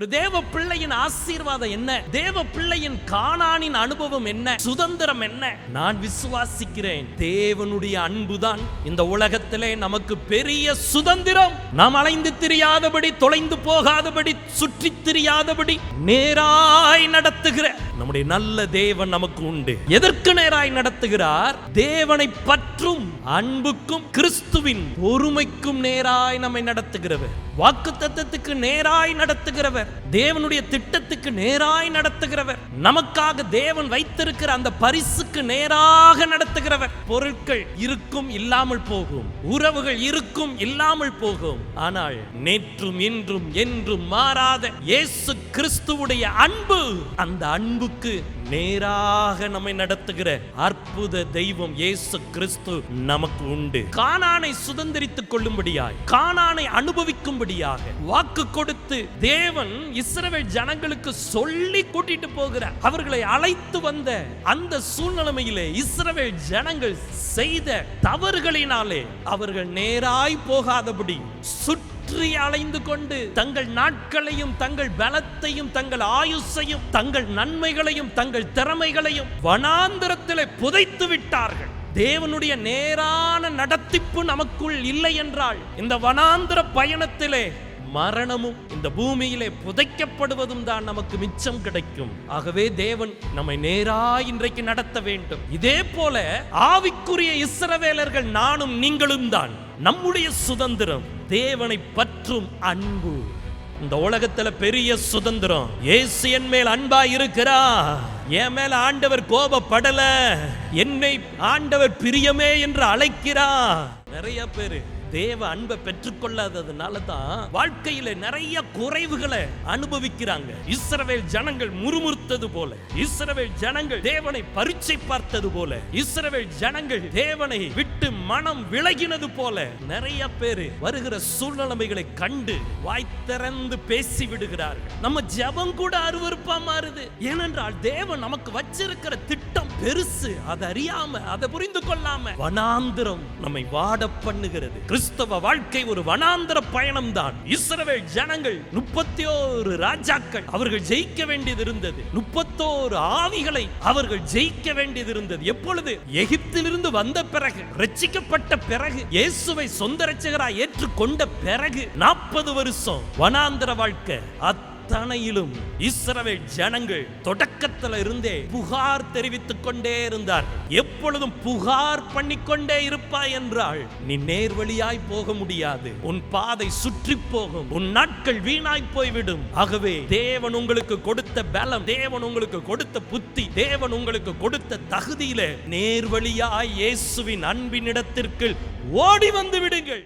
ஒரு தேவ பிள்ளையின் ஆசீர்வாதம் என்ன? தேவ பிள்ளையின் காணானின் அனுபவம் என்ன? சுதந்திரம் என்ன? நான் விசுவாசிக்கிறேன். தேவனுடைய அன்புதான் இந்த உலகத்திலே நமக்கு பெரிய சுதந்திரம். நாம் அலைந்து திரியாதபடி தொலைந்து போகாதபடி சுற்றி திரியாதபடி நேராய் நடத்துகிற நம்முடைய நல்ல தேவன் நமக்கு உண்டு. எதற்கு நேராய் நடத்துகிறார்? தேவனை மற்றும் அன்புக்கும் கிறிஸ்துவின் பொறுமைக்கும் நேராய் நம்மை நடத்துகிறவர். வாக்கு தத்துவத்துக்கு நேராய் நடத்துகிறவர். தேவனுடைய திட்டத்துக்கு நேராய் நடத்துகிறவர். நமக்காக தேவன் வைத்திருக்கிற அந்த பரிசுக்கு நேராக நடத்துகிறவர். பொருட்கள் இருக்கும் இல்லாமல் போகும். உறவுகள் இருக்கும் இல்லாமல் போகும். ஆனால் நேற்றும் இன்றும் என்றும் மாறாத இயேசு கிறிஸ்துவுடைய அன்பு அந்த அன்புக்கு நேராக நம்மை நடத்துகிற அற்புத தெய்வம் இயேசு கிறிஸ்து நமக்கு உண்டு. கானானை சுதந்திரித்துக் கொள்ளும்படியாய் கானானை அனுபவிக்கும்படியாக வாக்கு கொடுத்து தேவன் இஸ்ரவேல் ஜனங்களுக்கு சொல்லி கூட்டிட்டு போகிறார் அவர்களை அழைத்து வந்த அந்த சூழ்நிலைமையிலே இஸ்ரவேல் ஜனங்கள் செய்த தவறுகளினாலே அவர்கள் நேராய் போகாதபடி சுற்று சுற்றி அலைந்து கொண்டு தங்கள் நாட்களையும் தங்கள் பலத்தையும் தங்கள் ஆயுசையும் தங்கள் நன்மைகளையும் தங்கள் திறமைகளையும் வனாந்திரத்திலே புதைத்து விட்டார்கள். தேவனுடைய நேரான நடத்திப்பு நமக்குள் இல்லை என்றால் இந்த வனாந்திர பயணத்திலே மரணமும் இந்த பூமியிலே புதைக்கப்படுவதும் தான் நமக்கு மிச்சம் கிடைக்கும். ஆகவே தேவன் நம்மை நேரா இன்றைக்கு நடத்த வேண்டும். இதே போல ஆவிக்குரிய இஸ்ரவேலர்கள் நானும் நீங்களும் தான். நம்முடைய சுதந்திரம் தேவனை பற்றும் அன்பு. இந்த உலகத்துல பெரிய சுதந்திரம். இயேசு என் மேல் அன்பா இருக்கிறா என் மேல ஆண்டவர் கோபப்படல. என்னை ஆண்டவர் பிரியமே என்று அழைக்கிறா நிறைய பேரு தேவ அன்பை பெற்றுக்கொள்ளாததுனால தான் வாழ்க்கையில நிறைய குறைவுகளை அனுபவிக்கிறாங்க. இஸ்ரவேல் ஜனங்கள் முறுமுறுத்தது போல இஸ்ரவேல் ஜனங்கள் தேவனை பரீட்சை பார்த்தது போல இஸ்ரவேல் ஜனங்கள் தேவனை விட்டு மனம் விலகினது போல நிறைய பேரு வருகிற சூழ்நிலைமைகளை கண்டு வாய் திறந்து பேசி விடுகிறார்கள் நம்ம ஜெபம் கூட அருவருப்பா மாறுது. ஏனென்றால் தேவன் நமக்கு வச்சிருக்கிற திட்டம் பெருசு. அதை அறியாம அதை புரிந்து கொள்ளாம வனாந்திரம் நம்மை வாட பண்ணுகிறது. கிறிஸ்தவ வாழ்க்கை ஒரு வனாந்திர பயணம் தான் இஸ்ரவேல் ஜனங்கள் முப்பத்தி ஓரு ராஜாக்கள் அவர்கள் ஜெயிக்க வேண்டியது இருந்தது முப்பத்தோரு ஆவிகளை அவர்கள் ஜெயிக்க வேண்டியது இருந்தது எப்பொழுது? எகிப்திலிருந்து வந்த பிறகு ரட்சிக்கப்பட்ட பிறகு இயேசுவை சொந்த ரட்சகராய் ஏற்றுக்கொண்ட பிறகு நாற்பது வருஷம் வனாந்திர வாழ்க்கை. அத்தனையிலும் இஸ்ரவேல் ஜனங்கள் தொடக்கத்துல இருந்தே புகார் தெரிவித்துக் கொண்டே இருந்தார். எப்பொழுதும் புகார் பண்ணிக்கொண்டே இருப்பாய் என்றால் நீ நேர்வழியாய் போக முடியாது. உன் பாதை சுற்றி போகும். உன் நாட்கள் வீணாய் போய்விடும். ஆகவே தேவன் உங்களுக்கு கொடுத்த பலம் தேவன் உங்களுக்கு கொடுத்த புத்தி தேவன் உங்களுக்கு கொடுத்த தகுதியில நேர்வழியாய் இயேசுவின் அன்பினிடத்திற்கு ஓடி வந்து விடுங்கள்.